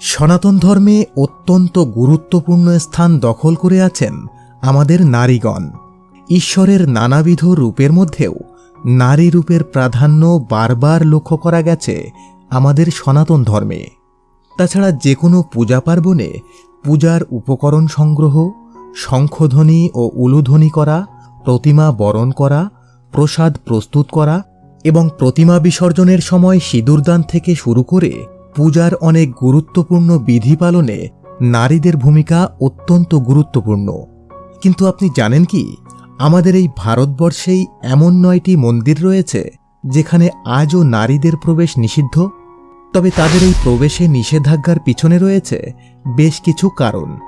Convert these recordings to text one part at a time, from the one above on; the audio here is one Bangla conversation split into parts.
সনাতন ধর্মে অত্যন্ত গুরুত্বপূর্ণ স্থান দখল করে আছেন আমাদের নারীগণ। ঈশ্বরের নানাবিধ রূপের মধ্যেও নারী রূপের প্রাধান্য বারবার লক্ষ্য করা গেছে আমাদের সনাতন ধর্মে। তাছাড়া যে কোনো পূজা পার্বণে পূজার উপকরণ সংগ্রহ, শঙ্খধ্বনি ও উলুধ্বনি করা, প্রতিমা বরণ করা, প্রসাদ প্রস্তুত করা এবং প্রতিমা বিসর্জনের সময় সিঁদুরদান থেকে শুরু করে পূজার অনেক গুরুত্বপূর্ণ বিধি পালনে নারীদের ভূমিকা অত্যন্ত গুরুত্বপূর্ণ। কিন্তু আপনি জানেন কি? আমাদের এই ভারতবর্ষেই এমন নয়টি মন্দির রয়েছে যেখানে আজও নারীদের প্রবেশ নিষিদ্ধ। তবে তাদের এই প্রবেশে নিষেধাজ্ঞার পিছনে রয়েছে বেশ কিছু কারণ।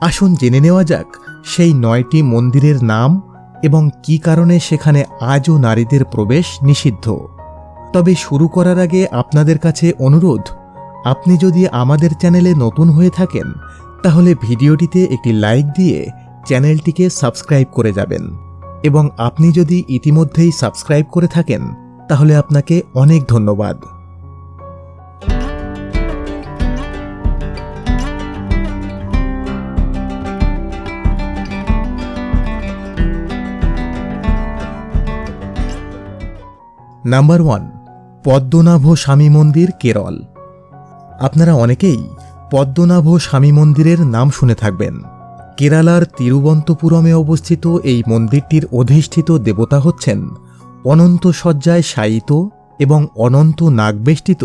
আসুন জেনে নেওয়া যাক সেই নয়টি মন্দিরের নাম এবং কি কারণে সেখানে আজও নারীদের প্রবেশ নিষিদ্ধ। তবে শুরু করার আগে আপনাদের কাছে অনুরোধ আপনি যদি আমাদের চ্যানেলে নতুন হয়ে থাকেন, তাহলে ভিডিওটিতে একটি লাইক দিয়ে চ্যানেলটিকে সাবস্ক্রাইব করে যাবেন। এবং আপনি যদি ইতিমধ্যেই সাবস্ক্রাইব করে থাকেন, তাহলে আপনাকে অনেক ধন্যবাদ। নাম্বার ওয়ান, পদ্মনাভ স্বামী মন্দির, কেরল। আপনারা অনেকেই পদ্মনাভ স্বামী মন্দিরের নাম শুনে থাকবেন। কেরালার তিরুবন্তপুরমে অবস্থিত এই মন্দিরটির অধিষ্ঠিত দেবতা হচ্ছেন অনন্ত শয্যায় শায়িত এবং অনন্ত নাগবেষ্টিত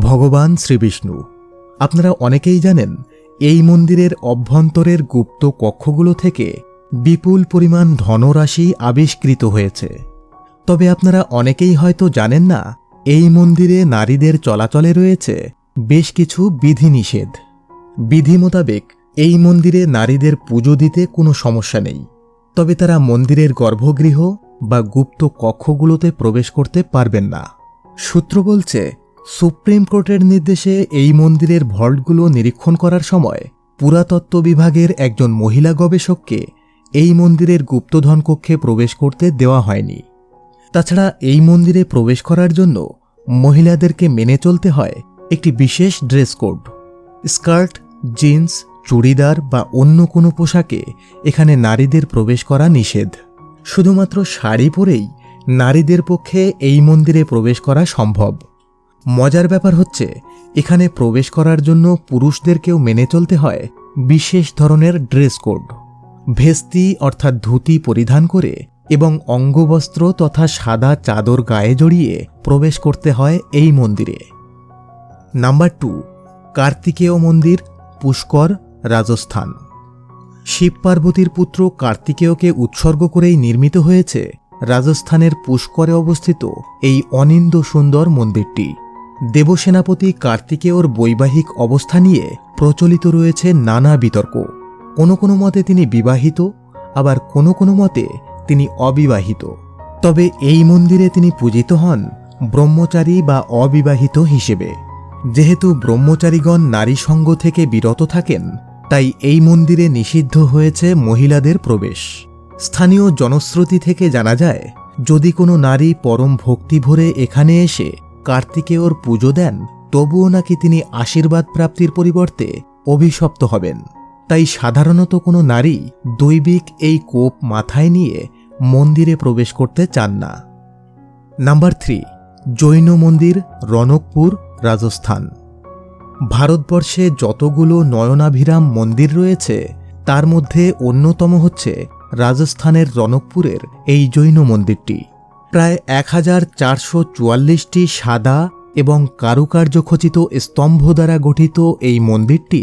ভগবান শ্রীবিষ্ণু। আপনারা অনেকেই জানেন, এই মন্দিরের অভ্যন্তরের গুপ্ত কক্ষগুলো থেকে বিপুল পরিমাণ ধনরাশি আবিষ্কৃত হয়েছে। তবে আপনারা অনেকেই হয়তো জানেন না, এই মন্দিরে নারীদের চলাচলে রয়েছে বেশ কিছু বিধিনিষেধ। বিধি মোতাবেক এই মন্দিরে নারীদের পুজো দিতে কোনো সমস্যা নেই। তবে তারা মন্দিরের গর্ভগৃহ বা গুপ্ত কক্ষগুলোতে প্রবেশ করতে পারবেন না। সূত্র বলছে, সুপ্রিম কোর্টের নির্দেশে এই মন্দিরের ভল্টগুলো নিরীক্ষণ করার সময় পুরাতত্ত্ব বিভাগের একজন মহিলা গবেষককে এই মন্দিরের গুপ্তধন কক্ষে প্রবেশ করতে দেওয়া হয়নি। তাছাড়া এই মন্দিরে প্রবেশ করার জন্য মহিলাদেরকে মেনে চলতে হয় একটি বিশেষ dress code. Skirt, jeans, churidar বা অন্য কোনো পোশাকে এখানে নারীদের প্রবেশ করা নিষেধ। শুধুমাত্র শাড়ি পরেই নারীদের পক্ষে এই মন্দিরে প্রবেশ করা সম্ভব। মজার ব্যাপার হচ্ছে, এখানে প্রবেশ করার জন্য পুরুষদেরকেও মেনে চলতে হয় বিশেষ ধরনের ড্রেস কোড। ভেস্তি অর্থাৎ ধুতি পরিধান করে এবং অঙ্গবস্ত্র তথা সাদা চাদর গায়ে জড়িয়ে প্রবেশ করতে হয় এই মন্দিরে। নাম্বার টু, কার্তিকেয় মন্দির, পুষ্কর, রাজস্থান। শিব পার্বতীর পুত্র কার্তিকেয়কে উৎসর্গ করেই নির্মিত হয়েছে রাজস্থানের পুষ্করে অবস্থিত এই অনিন্দ সুন্দর মন্দিরটি। দেবসেনাপতি কার্তিকেয়র বৈবাহিক অবস্থা নিয়ে প্রচলিত রয়েছে নানা বিতর্ক। কোনো কোনো মতে তিনি বিবাহিত, আবার কোনো কোনো মতে তিনি অবিবাহিত। তবে এই মন্দিরে তিনি পূজিত হন ব্রহ্মচারী বা অবিবাহিত হিসেবে। যেহেতু ব্রহ্মচারীগণ নারী সঙ্গ থেকে বিরত থাকেন, তাই এই মন্দিরে নিষিদ্ধ হয়েছে মহিলাদের প্রবেশ। স্থানীয় জনশ্রুতি থেকে জানা যায়, যদি কোনো নারী পরম ভক্তি ভরে এখানে এসে কার্তিকেয়র পুজো দেন, তবুও নাকি তিনি আশীর্বাদ প্রাপ্তির পরিবর্তে অভিশপ্ত হবেন। তাই সাধারণত কোনো নারী দৈবিক এই কোপ মাথায় নিয়ে মন্দিরে প্রবেশ করতে চান না। নাম্বার থ্রি, জৈন মন্দির রনকপুর রাজস্থান। ভারতবর্ষে যতগুলো নয়নাভিরাম মন্দির রয়েছে, তার মধ্যে অন্যতম হচ্ছে রাজস্থানের রনকপুরের এই জৈন মন্দিরটি। প্রায় এক হাজার চারশো চুয়াল্লিশটি সাদা এবং কারুকার্য খচিত স্তম্ভ দ্বারা গঠিত এই মন্দিরটি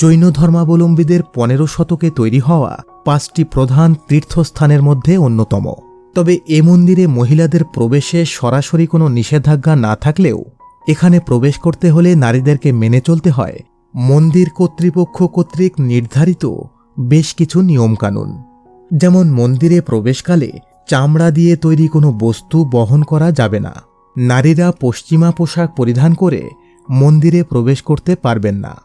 জৈন ধর্মাবলম্বীদের পনেরো শতকে তৈরি হওয়া পাঁচটি প্রধান তীর্থস্থানের মধ্যে অন্যতম। তবে এ মন্দিরে মহিলাদের প্রবেশে সরাসরি কোনো নিষেধাজ্ঞা না থাকলেও এখানে প্রবেশ করতে হলে নারীদেরকে মেনে চলতে হয়। মন্দির কর্তৃপক্ষ কর্তৃক নির্ধারিত বেশ কিছু নিয়মকানুন। যেমন মন্দিরে প্রবেশকালে চামড়া দিয়ে তৈরি কোনো বস্তু বহন করা যাবে না। নারীরা পশ্চিমা পোশাক পরিধান করে মন্দিরে প্রবেশ করতে পারবেন না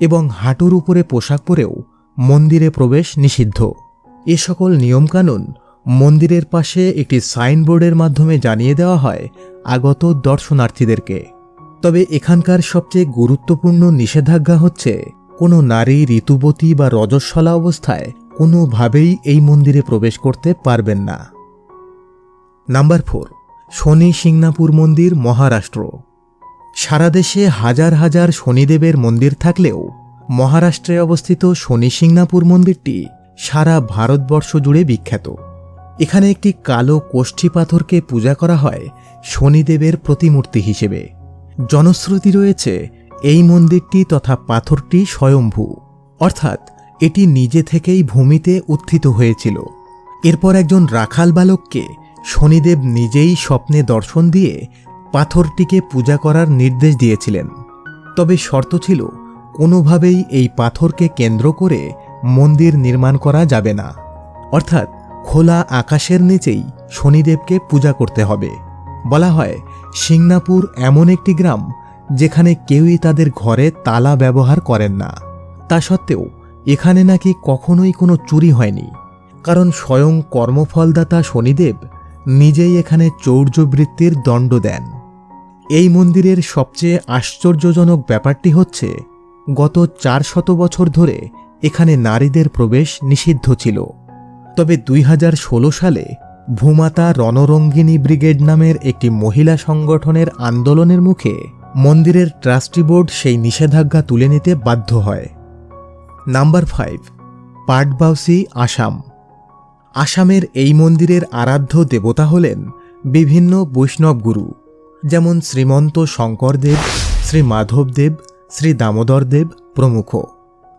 এবং হাঁটুর উপরে পোশাক পরেও মন্দিরে প্রবেশ নিষিদ্ধ। এ সকল নিয়মকানুন মন্দিরের পাশে একটি সাইনবোর্ডের মাধ্যমে জানিয়ে দেওয়া হয় আগত দর্শনার্থীদেরকে। তবে এখানকার সবচেয়ে গুরুত্বপূর্ণ নিষেধাজ্ঞা হচ্ছে, কোনো নারী ঋতুবতী বা রজস্বলা অবস্থায় কোনোভাবেই এই মন্দিরে প্রবেশ করতে পারবেন না। নাম্বার ফোর, শনি সিংনাপুর মন্দির মহারাষ্ট্র। সারা দেশে হাজার হাজার শনিদেবের মন্দির থাকলেও মহারাষ্ট্রে অবস্থিত শনি সিংনাপুর মন্দিরটি সারা ভারতবর্ষ জুড়ে বিখ্যাত। এখানে একটি কালো কোষ্ঠী পাথরকে পূজা করা হয় শনিদেবের প্রতিমূর্তি হিসেবে। জনশ্রুতি রয়েছে, এই মন্দিরটি তথা পাথরটি স্বয়ম্ভূ। অর্থাৎ, এটি নিজে থেকেই ভূমিতে উত্থিত হয়েছিল। এরপর একজন রাখাল বালককে শনিদেব নিজেই স্বপ্নে দর্শন দিয়ে পাথরটিকে পূজা করার নির্দেশ দিয়েছিলেন। তবে শর্ত ছিল, কোনোভাবেই এই পাথরকে কেন্দ্র করে মন্দির নির্মাণ করা যাবে না। অর্থাৎ, খোলা আকাশের নিচেই শনিদেবকে পূজা করতে হবে। বলা হয় সিংনাপুর এমন একটি গ্রাম যেখানে কেউই তাদের ঘরে তালা ব্যবহার করেন না। তা সত্ত্বেও এখানে নাকি কখনোই কোনো চুরি হয়নি। কারণ স্বয়ং কর্মফলদাতা শনিদেব নিজেই এখানে চৌর্যবৃত্তির দণ্ড দেন। এই মন্দিরের সবচেয়ে আশ্চর্যজনক ব্যাপারটি হচ্ছে, গত চার শত বছর ধরে এখানে নারীদের প্রবেশ নিষিদ্ধ ছিল। তবে দুই হাজার ষোলো সালে ভূমাতা রণরঙ্গিনী ব্রিগেড নামের একটি মহিলা সংগঠনের আন্দোলনের মুখে মন্দিরের ট্রাস্টি বোর্ড সেই নিষেধাজ্ঞা তুলে নিতে বাধ্য হয়। Number five, Patbausi Assam. আসামের এই মন্দিরের আরাধ্য দেবতা হলেন বিভিন্ন বৈষ্ণব গুরু, যেমন শ্রীমন্ত শঙ্করদেব, শ্রী মাধবদেব, শ্রী দামোদরদেব প্রমুখ।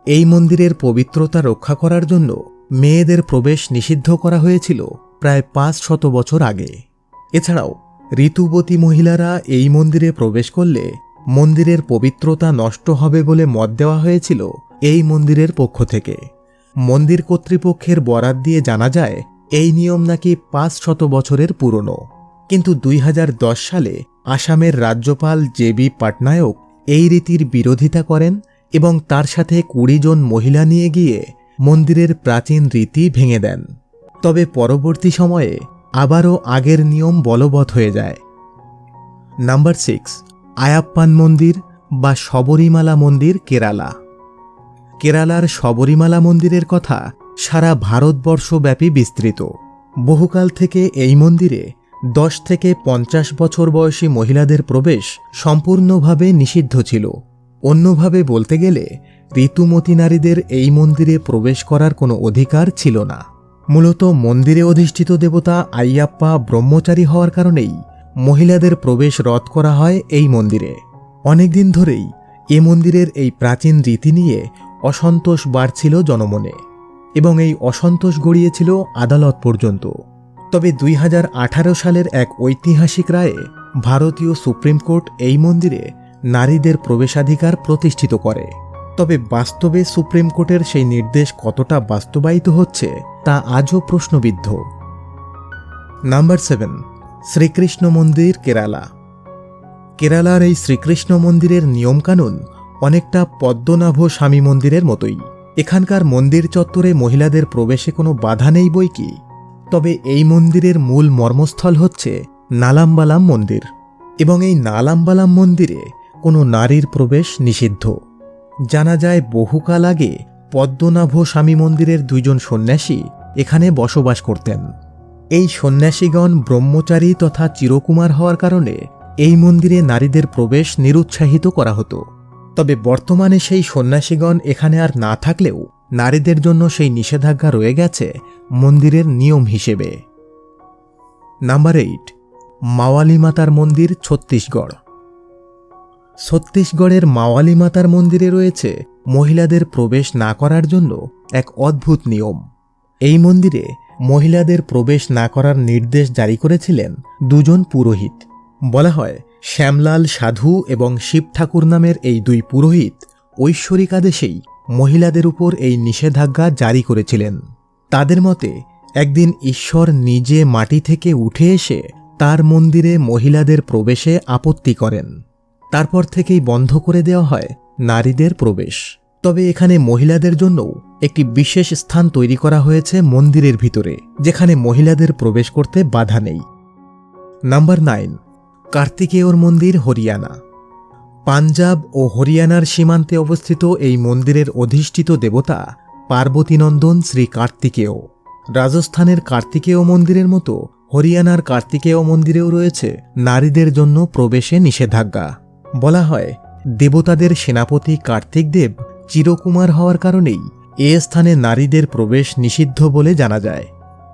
এই মন্দিরের পবিত্রতা রক্ষা করার জন্য মেয়েদের প্রবেশ নিষিদ্ধ করা হয়েছিল প্রায় পাঁচ শত বছর আগে। এছাড়াও, ঋতুবতী মহিলারা এই মন্দিরে প্রবেশ করলে মন্দিরের পবিত্রতা নষ্ট হবে বলে মত দেওয়া হয়েছিল এই মন্দিরের পক্ষ থেকে। মন্দির কর্তৃপক্ষের বরাত দিয়ে জানা যায়, এই নিয়ম নাকি পাঁচ শত বছরের পুরনো। কিন্তু দুই হাজার দশ সালে আসামের রাজ্যপাল জে বি পাটনায়ক এই রীতির বিরোধিতা করেন এবং তার সাথে কুড়ি জন মহিলা নিয়ে গিয়ে মন্দিরের প্রাচীন রীতি ভেঙে দেন। তবে পরবর্তী সময়ে আবারও আগের নিয়ম বলবৎ হয়ে যায়। নাম্বার সিক্স, আয়াপ্পান মন্দির বা শবরীমালা মন্দির কেরালা। কেরালার শবরীমালা মন্দিরের কথা সারা ভারতবর্ষব্যাপী বিস্তৃত। বহুকাল থেকে এই মন্দিরে দশ থেকে পঞ্চাশ বছর বয়সী মহিলাদের প্রবেশ সম্পূর্ণভাবে নিষিদ্ধ ছিল। অন্যভাবে বলতে গেলে ঋতুমতী নারীদের এই মন্দিরে প্রবেশ করার কোনো অধিকার ছিল না। মূলত মন্দিরে অধিষ্ঠিত দেবতা আইয়াপ্পা ব্রহ্মচারী হওয়ার কারণেই মহিলাদের প্রবেশ রদ করা হয় এই মন্দিরে। অনেকদিন ধরেই এ মন্দিরের এই প্রাচীন রীতি নিয়ে অসন্তোষ বাড়ছিল জনমনে এবং এই অসন্তোষ গড়িয়েছিল আদালত পর্যন্ত। তবে দুই হাজার আঠারো সালের এক ঐতিহাসিক রায়ে ভারতীয় সুপ্রিম কোর্ট এই মন্দিরে নারীদের প্রবেশাধিকার প্রতিষ্ঠিত করে। তবে বাস্তবে সুপ্রিম কোর্টের সেই নির্দেশ কতটা বাস্তবায়িত হচ্ছে, তা আজও প্রশ্নবিদ্ধ। নাম্বার সেভেন, শ্রীকৃষ্ণ মন্দির, কেরালা। কেরালার এই শ্রীকৃষ্ণ মন্দিরের নিয়মকানুন অনেকটা পদ্মনাভ স্বামী মন্দিরের মতোই। এখানকার মন্দির চত্বরে মহিলাদের প্রবেশে কোনো বাধা নেই বই কি? তবে এই মন্দিরের মূল মর্মস্থল হচ্ছে নালাম্বালাম মন্দির। এবং এই নালাম্বালাম মন্দিরে কোনো নারীর প্রবেশ নিষিদ্ধ। জানা যায় বহুকাল আগে পদ্মনাভ স্বামী মন্দিরের দুইজন সন্ন্যাসী এখানে বসবাস করতেন। এই সন্ন্যাসীগণ ব্রহ্মচারী তথা চিরকুমার হওয়ার কারণে এই মন্দিরে নারীদের প্রবেশ নিরুৎসাহিত করা হতো। তবে বর্তমানে সেই সন্ন্যাসীগণ এখানে আর না থাকলেও নারীদের জন্য সেই নিষেধাজ্ঞা রয়ে গেছে মন্দিরের নিয়ম হিসেবে। নাম্বার এইট মাওয়ালি মাতার মন্দির ছত্তিশগড়। ছত্তিশগড়ের মাওয়ালি মাতার মন্দিরে রয়েছে মহিলাদের প্রবেশ না করার জন্য এক অদ্ভুত নিয়ম। এই মন্দিরে মহিলাদের প্রবেশ না করার নির্দেশ জারি করেছিলেন দুজন পুরোহিত। বলা হয়, শ্যামলাল সাধু এবং শিব ঠাকুর নামের এই দুই পুরোহিত ঐশ্বরিক আদেশেই মহিলাদের উপর এই নিষেধাজ্ঞা জারি করেছিলেন। তাদের মতে, একদিন ঈশ্বর নিজে মাটি থেকে উঠে এসে তার মন্দিরে মহিলাদের প্রবেশে আপত্তি করেন। তারপর থেকেই বন্ধ করে দেওয়া হয় নারীদের প্রবেশ। তবে এখানে মহিলাদের জন্যও একটি বিশেষ স্থান তৈরি করা হয়েছে মন্দিরের ভিতরে, যেখানে মহিলাদের প্রবেশ করতে বাধা নেই। নাম্বার নাইন, কার্তিকেয়র মন্দির হরিয়ানা। পাঞ্জাব ও হরিয়ানার সীমান্তে অবস্থিত এই মন্দিরের অধিষ্ঠিত দেবতা পার্বতীনন্দন শ্রী কার্তিকেয়। রাজস্থানের কার্তিকেয় মন্দিরের মতো হরিয়ানার কার্তিকেয় মন্দিরেও রয়েছে নারীদের জন্য প্রবেশে নিষেধাজ্ঞা। বলা হয়, দেবতাদের সেনাপতি কার্তিক দেব চিরকুমার হওয়ার কারণেই এ স্থানে নারীদের প্রবেশ নিষিদ্ধ বলে জানা যায়।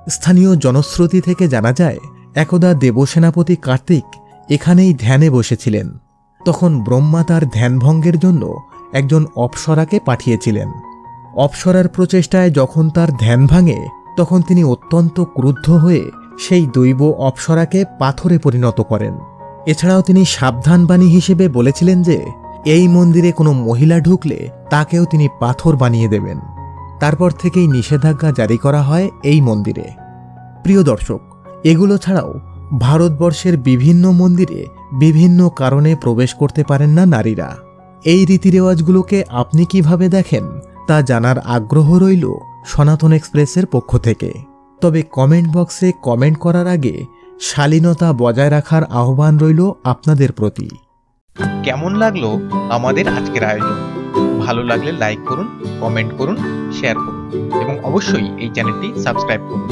স্থানীয় জনশ্রুতি থেকে জানা যায়, একদা দেবসেনাপতি কার্তিক এখানেই ধ্যানে বসেছিলেন। তখন ব্রহ্মা তার ধ্যানভঙ্গের জন্য একজন অপ্সরাকে পাঠিয়েছিলেন। অপ্সরার প্রচেষ্টায় যখন তার ধ্যান ভাঙে, তখন তিনি অত্যন্ত ক্রুদ্ধ হয়ে সেই দৈব অপ্সরাকে পাথরে পরিণত করেন। এছাড়াও তিনি সাবধানবাণী হিসেবে বলেছিলেন যে, এই মন্দিরে কোনো মহিলা ঢুকলে তাকেও তিনি পাথর বানিয়ে দেবেন। তারপর থেকেই নিষেধাজ্ঞা জারি করা হয় এই মন্দিরে। প্রিয় দর্শক, এগুলো ছাড়াও ভারতবর্ষের বিভিন্ন মন্দিরে বিভিন্ন কারণে প্রবেশ করতে পারেন না নারীরা। এই রীতিরেওয়াজগুলোকে আপনি কীভাবে দেখেন, তা জানার আগ্রহ রইল সনাতন এক্সপ্রেসের পক্ষ থেকে। তবে কমেন্ট বক্সে কমেন্ট করার আগে শালীনতা বজায় রাখার আহ্বান রইল আপনাদের প্রতি। কেমন লাগল আমাদের আজকের আয়োজন? ভালো লাগলে লাইক করুন কমেন্ট করুন শেয়ার করুন, এবং অবশ্যই এই চ্যানেলটি সাবস্ক্রাইব করুন।